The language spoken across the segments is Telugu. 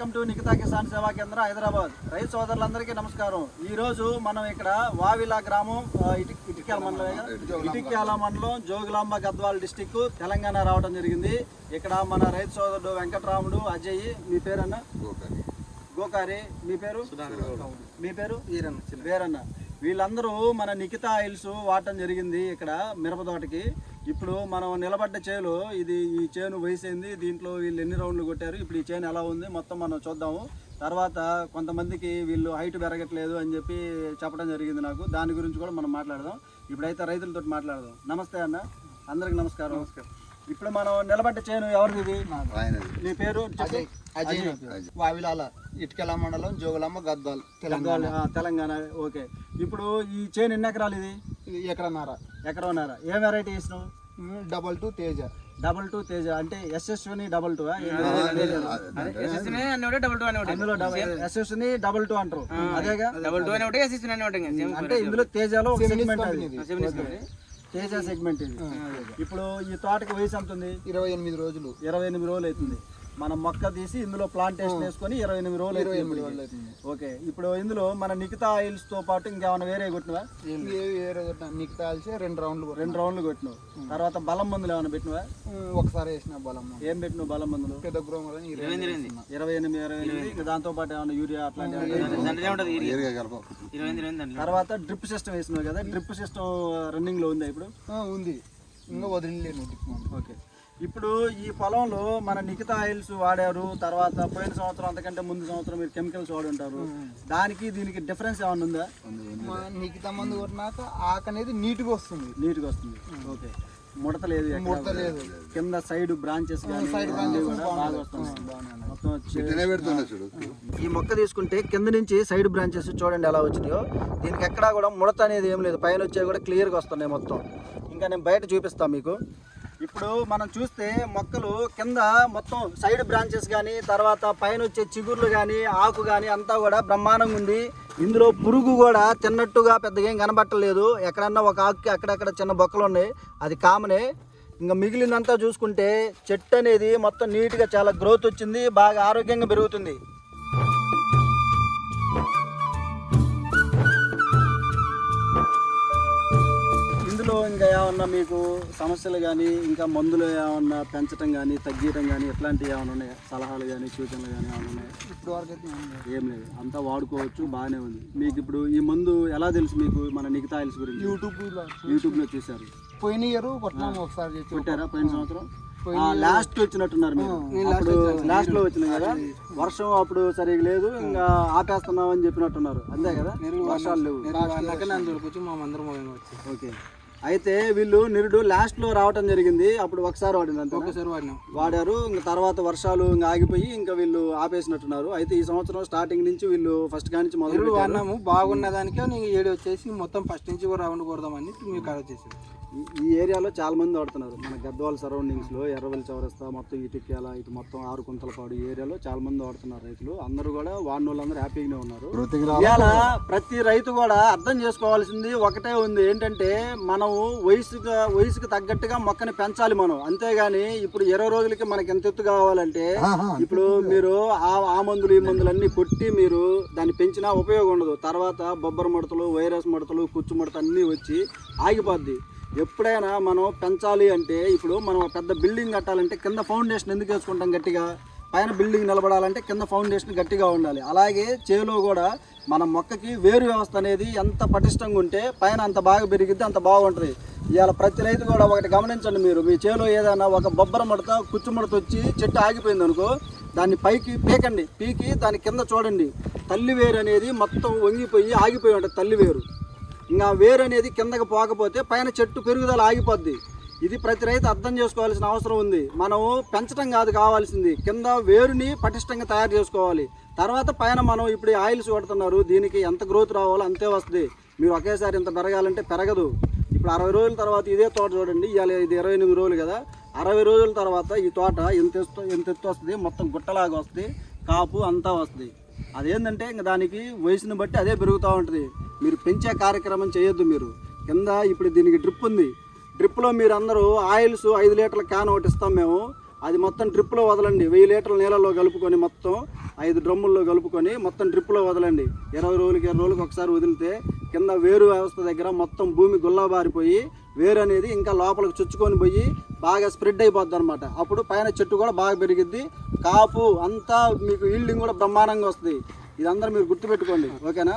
వెల్కమ్ టు నిఖితా కిసాన్ సేవా కేంద్రం హైదరాబాద్. రైతు సోదరులందరికీ నమస్కారం. ఈ రోజు మనం ఇక్కడ వావిలా గ్రామం ఇటిక్యాల మండలం ఇటిక్యాల మండలం జోగులాంబ గద్వాల్ డిస్టిక్ తెలంగాణ రావడం జరిగింది. ఇక్కడ మన రైతు సోదరుడు వెంకటరాముడు అజయ్ మీ పేరన్న? గోకారి. మీ పేరు? మీ పేరు? వీరన్న వీళ్ళందరూ మన నిఖితా ఆయిల్స్ వాడటం జరిగింది ఇక్కడ మిరప తోటకి. ఇప్పుడు మనం నిలబడ్డ చేలు ఇది ఈ చేను వయసైంది దీంట్లో వీళ్ళు ఎన్ని రౌండ్లు కొట్టారు ఇప్పుడు ఈ చేను ఎలా ఉంది మొత్తం మనం చూద్దాము. తర్వాత కొంతమందికి వీళ్ళు హైట్ పెరగట్లేదు అని చెప్పి చెప్పడం జరిగింది నాకు. దాని గురించి కూడా మనం మాట్లాడదాం. ఇప్పుడైతే రైతులతో మాట్లాడదాం. నమస్తే అన్న. అందరికి నమస్కారం. నమస్కారం. ఇప్పుడు మనం నిలబడ్డ చేను ఎవరిది ఇది? నీ పేరు? చెప్పు. అజయ్. వావిలాల ఇటుకల మండలం జోగులమ్మ గద్వాల్ తెలంగాణ. తెలంగాణ. ఓకే. ఇప్పుడు ఈ చేను ఎన్ని ఎకరాలు ఇది? ఇది ఎకరన్నర. ఎకరన్నర. ఏ వెరైటీ వేసినావు? Double two Teja. Double two Teja. అంటే ఎస్ఎస్ని డబల్ టూ అందులో ఎస్ఎస్ని డబల్ టూ అంటారు. అదేగా? డబుల్ టూ అని ఒకటి ఎస్ఎస్ అని ఒకటి సేమ్ అంటే ఇందులో తేజలో. తేజ సెగ్మెంట్ ఇది. ఇప్పుడు ఈ తోటకి వయసు ఎంత ఉంది? ఇరవై ఎనిమిది రోజులు. ఇరవై ఎనిమిది రోజులు అవుతుంది. మనం మొక్క తీసి ఇందులో ప్లాంటేషన్ వేసుకొని ఇరవై ఎనిమిది రోజులు ఇరవై ఎనిమిది. రోజులు అవుతుంది ఓకే. ఇప్పుడు ఇందులో మన నిఖితా ఆయిల్స్తో పాటు ఇంకేమైనా వేరే కొట్టినవా? ఏ వేరే తాల్చి రెండు రౌండ్లు. రెండు రౌండ్లు కొట్టినావు. తర్వాత బలం మందులు ఏమైనా పెట్టినవా? ఒకసారి వేసిన బలం ఏం పెట్టినావు బలం మందులు? పెద్ద ఇరవై ఎనిమిది. ఇరవై ఎనిమిది దాంతో పాటు ఏమైనా యూరియా తర్వాత డ్రిప్ సిస్టమ్ వేసినావు కదా? డ్రిప్ సిస్టమ్ రన్నింగ్లో ఉంది ఇప్పుడు? ఆ, ఉంది. ఇంకా వదిలేను డిప్మాన్. ఓకే. ఇప్పుడు ఈ పొలంలో మన నిఖితా ఆయిల్స్ వాడారు తర్వాత పోయిన సంవత్సరం అంతకంటే ముందు సంవత్సరం మీరు కెమికల్స్ వాడి ఉంటారు దానికి దీనికి డిఫరెన్స్ ఏమైనా ఉందా? నీకు మందు కొట్టినాక ఆకు అనేది నీట్గా వస్తుంది. నీట్గా వస్తుంది. ఓకే. ముడత లేదు ముడత. లేదు. కింద సైడ్ బ్రాంచెస్ సైడ్ మొత్తం ఈ మొక్క తీసుకుంటే కింద నుంచి సైడ్ బ్రాంచెస్ చూడండి ఎలా వచ్చినాయో. దీనికి ఎక్కడా కూడా ముడత అనేది ఏం లేదు. పైన వచ్చే కూడా క్లియర్గా వస్తున్నాయి మొత్తం. ఇంకా నేను బయట చూపిస్తాను మీకు. ఇప్పుడు మనం చూస్తే మొక్కలు కింద మొత్తం సైడ్ బ్రాంచెస్ కానీ తర్వాత పైన వచ్చే చిగుర్లు కానీ ఆకు కానీ అంతా కూడా బ్రహ్మాండంగా ఉంది. ఇందులో పురుగు కూడా తిన్నట్టుగా పెద్దగా ఏం కనబట్టలేదు. ఎక్కడన్నా ఒక ఆకుకి అక్కడక్కడ చిన్న బొక్కలు ఉన్నాయి. అది కామనే. ఇంకా మిగిలినంతా చూసుకుంటే చెట్టు అనేది మొత్తం నీట్గా చాలా గ్రోత్ వచ్చింది. బాగా ఆరోగ్యంగా పెరుగుతుంది. ఇందులో ఇంకా ఏమన్నా మీకు సమస్యలు కానీ ఇంకా మందులు ఏమన్నా పెంచడం కానీ తగ్గించడం కానీ ఇట్లాంటివి ఏమైనా ఉన్నాయా? సలహాలు కానీ సూచనలు కానీ ఏమైనా ఉన్నాయా? ఇప్పుడు వరకు అయితే ఏం లేదు. అంతా వాడుకోవచ్చు బాగానే ఉంది. మీకు ఇప్పుడు ఈ మందు ఎలా తెలుసు మీకు మన నిగతా ఆయిల్స్ గురించి? యూట్యూబ్లో యూట్యూబ్లో చూసారు పోయిన ఇయర్ కొట్టినాము ఒకసారి కొట్టారా పోయిన సంవత్సరం? లాస్ట్ వచ్చినట్టున్నారు మీరు. అప్పుడు లాస్ట్లో వచ్చినాయి కదా? వర్షం అప్పుడు సరిగా లేదు ఇంకా ఆపేస్తున్నాం అని చెప్పినట్టున్నారు. అంతే కదా? వర్షాలు లేవు. ఓకే. అయితే వీళ్ళు నిరుడు లాస్ట్లో రావటం జరిగింది. అప్పుడు ఒకసారి వాడింది అంతే ఒకసారి వాడినాం. వాడారు. ఇంకా తర్వాత వర్షాలు ఇంకా ఆగిపోయి ఇంకా వీళ్ళు ఆపేసినట్టున్నారు. అయితే ఈ సంవత్సరం స్టార్టింగ్ నుంచి వీళ్ళు ఫస్ట్గా నుంచి మొదలు. వాడినాము. బాగున్న దానికే నీకు ఏడు వచ్చేసి మొత్తం ఫస్ట్ నుంచి కూడా రౌండ్ కొడదామని మీకు వచ్చేసి ఈ- ఏరియాలో చాలా మంది వాడుతున్నారు. మన గద్వాల సరౌండింగ్స్లో ఎర్రవల్లి చౌరస్తా మొత్తం ఇటుక్యాల ఇటు మొత్తం ఆరు కుంతలపాడు ఈ ఏరియాలో చాలా మంది వాడుతున్నారు రైతులు. అందరూ కూడా వాడిన వాళ్ళందరూ హ్యాపీగానే ఉన్నారు. ఇవాళ ప్రతి రైతు కూడా అర్థం చేసుకోవాల్సింది ఒకటే ఉంది. ఏంటంటే మనం వయసుగా వయసుకు తగ్గట్టుగా మొక్కని పెంచాలి మనం. అంతేగాని ఇప్పుడు ఇరవై రోజులకి మనకి ఎంత ఎత్తు కావాలంటే ఇప్పుడు మీరు ఆ ఆ మందులు ఈ మందులు అన్ని కొట్టి మీరు దాన్ని పెంచినా ఉపయోగం ఉండదు. తర్వాత బొబ్బర ముడతలు వైరస్ ముడతలు కుచ్చు ముడత అన్నీ వచ్చి ఆగిపోద్ది. ఎప్పుడైనా మనం పెంచాలి అంటే ఇప్పుడు మనం పెద్ద బిల్డింగ్ కట్టాలంటే కింద ఫౌండేషన్ ఎందుకు వేసుకుంటాం గట్టిగా? పైన బిల్డింగ్ నిలబడాలంటే కింద ఫౌండేషన్ గట్టిగా ఉండాలి. అలాగే చేలో కూడా మన మొక్కకి వేరు వ్యవస్థ అనేది ఎంత పటిష్టంగా ఉంటే పైన అంత బాగా పెరిగిద్ది అంత బాగుంటుంది. ఇవాళ ప్రతి రైతు కూడా ఒకటి గమనించండి మీరు. మీ చేలో ఏదైనా ఒక బొబ్బర ముడత కుచ్చు ముడత వచ్చి చెట్టు ఆగిపోయింది అనుకో దాన్ని పైకి పీకండి. పీకి దాని కింద చూడండి. తల్లి వేరు అనేది మొత్తం వంగిపోయి ఆగిపోయి ఉంటుంది తల్లి వేరు. ఇంకా వేరు అనేది కిందకి పోకపోతే పైన చెట్టు పెరుగుదల ఆగిపోద్ది. ఇది ప్రతి రైతు అర్థం చేసుకోవాల్సిన అవసరం ఉంది. మనం పెంచడం కాదు కావాల్సింది. కింద వేరుని పటిష్టంగా తయారు చేసుకోవాలి. తర్వాత పైన మనం ఇప్పుడు ఆయిల్స్ కొడుతున్నారు. దీనికి ఎంత గ్రోత్ రావాలో అంతే వస్తుంది. మీరు ఒకేసారి ఇంత పెరగాలంటే పెరగదు. ఇప్పుడు అరవై రోజుల తర్వాత ఇదే తోట చూడండి. ఇవాళ ఇది ఇరవై ఎనిమిది రోజులు కదా. అరవై రోజుల తర్వాత ఈ తోట ఎంత ఎంత ఎత్తు వస్తుంది? మొత్తం గుట్టలాగా వస్తుంది. కాపు అంతా వస్తుంది. అదేంటంటే ఇంకా దానికి వయసుని బట్టి అదే పెరుగుతూ ఉంటుంది. మీరు పెంచే కార్యక్రమం చేయొద్దు మీరు. కింద ఇప్పుడు దీనికి డ్రిప్ ఉంది. డ్రిప్లో మీరు అందరూ ఆయిల్స్ ఐదు లీటర్ల క్యాన్ ఒకటి ఇస్తాం మేము. అది మొత్తం డ్రిప్లో వదలండి. వెయ్యి లీటర్ల నీళ్ళలో కలుపుకొని మొత్తం ఐదు డ్రమ్ముల్లో కలుపుకొని మొత్తం డ్రిప్లో వదలండి. ఇరవై రోజులకి ఇరవై రోజులకి ఒకసారి వదిలితే కింద వేరు వ్యవస్థ దగ్గర మొత్తం భూమి గుల్లబారిపోయి వేరు అనేది ఇంకా లోపలికి చొచ్చుకొని పోయి బాగా స్ప్రెడ్ అయిపోద్ది అనమాట అప్పుడు పైన చెట్టు కూడా బాగా పెరిగిద్ది. కాపు అంతా మీకు ఈల్డింగ్ కూడా బ్రహ్మాండంగా వస్తుంది. ఇదందరూ మీరు గుర్తుపెట్టుకోండి ఓకేనా?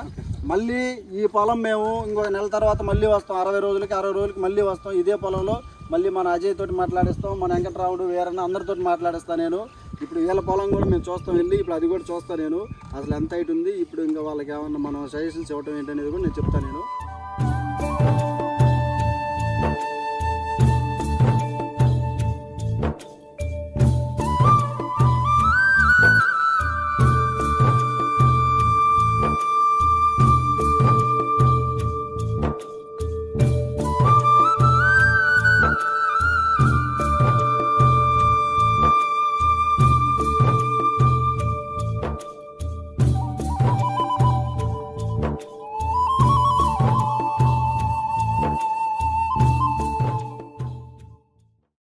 మళ్ళీ ఈ పొలం మేము ఇంకో నెల తర్వాత మళ్ళీ వస్తాం అరవై రోజులకి అరవై రోజులకి మళ్ళీ వస్తాం. ఇదే పొలంలో మళ్ళీ మన అజయ్ తోటి మాట్లాడిస్తాం మన వెంకటరావుడు వేరైనా అందరితో మాట్లాడిస్తాను నేను. ఇప్పుడు వీళ్ళ పొలం కూడా మేము చూస్తాం వెళ్ళి ఇప్పుడు అది కూడా చూస్తాను నేను. అసలు ఎంత హైట్ ఉంది ఇప్పుడు ఇంకా వాళ్ళకి ఏమన్నా మనం సజెషన్స్ ఇవ్వటం ఏంటనేది కూడా నేను చెప్తాను నేను.